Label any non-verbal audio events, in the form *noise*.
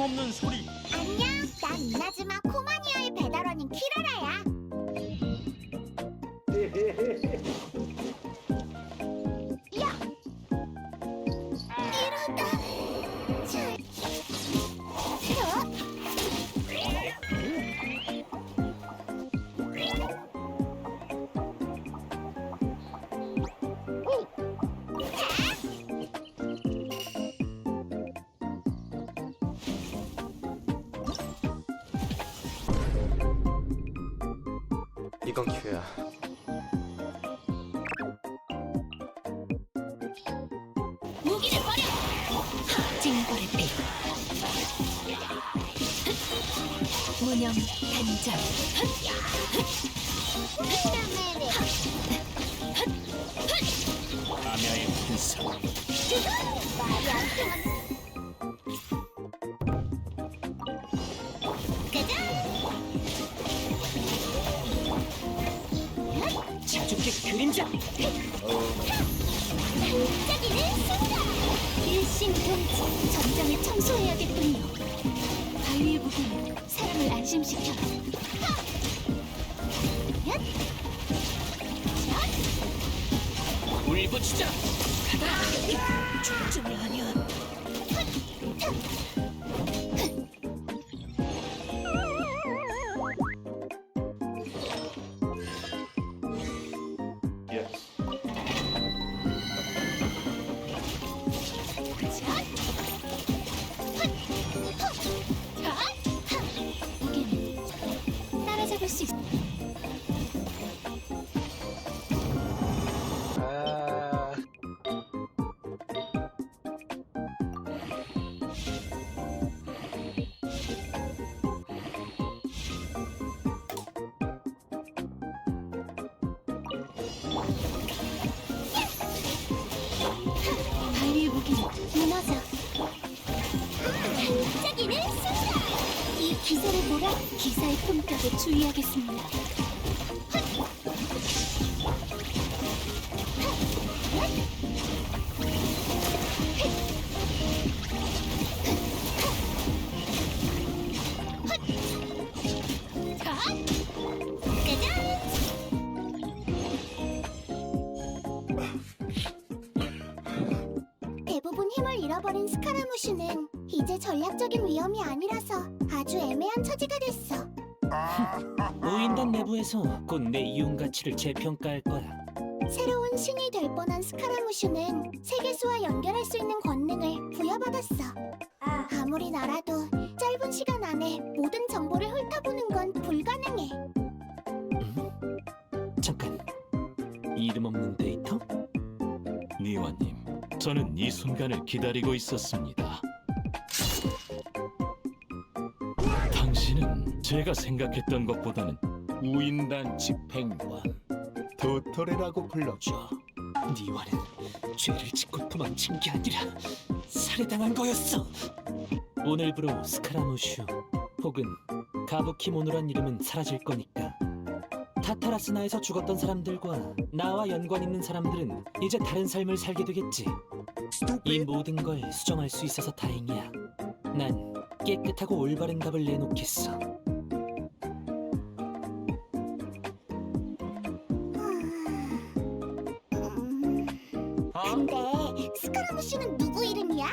하는 소리 안녕, 난 이나즈마 코마니아의 배달원인 키라라야. 야! *laughs* 이건 기회야. 무기를 버려! 징벌의 빛 무념 단장 아미아의 분석 그림자 반짝이는 순간! 일심동체 전장을 청소해야겠군요 바위의 무기는 사람을 안심시켜 하! 얏! 샷! 울부짖어 죽음 기세를 몰아 기사의 품격에 주의하겠습니다. 대부분 힘을 잃어버린 스카라무슈는 이제 전략적인 위험이 아니라서 아주 내부에서 곧 내 이용 가치를 재평가할 거야 새로운 신이 될 뻔한 스카라무슈는 세계수와 연결할 수 있는 권능을 부여받았어. 아무리 나라도 짧은 시간 안에 모든 정보를 훑어보는 건 불가능해. 잠깐 이름 없는 데이터? 니와님, 저는 이 순간을 기다리고 있었습니다. 당신은 제가 생각했던 것보다는 우인단 집행관. 도토레라고 불러줘. 니와는 죄를 짓고 도망친 게 아니라 살해당한 거였어. 오늘부로 스카라무슈 혹은 가부키모노란 이름은 사라질 거니까. 타타라스나에서 죽었던 사람들과 나와 연관 있는 사람들은 이제 다른 삶을 살게 되겠지. 이 모든 걸 수정할 수 있어서 다행이야. 난 깨끗하고 올바른 답을 내놓겠어 근데 스카라무슈는 누구 이름이야?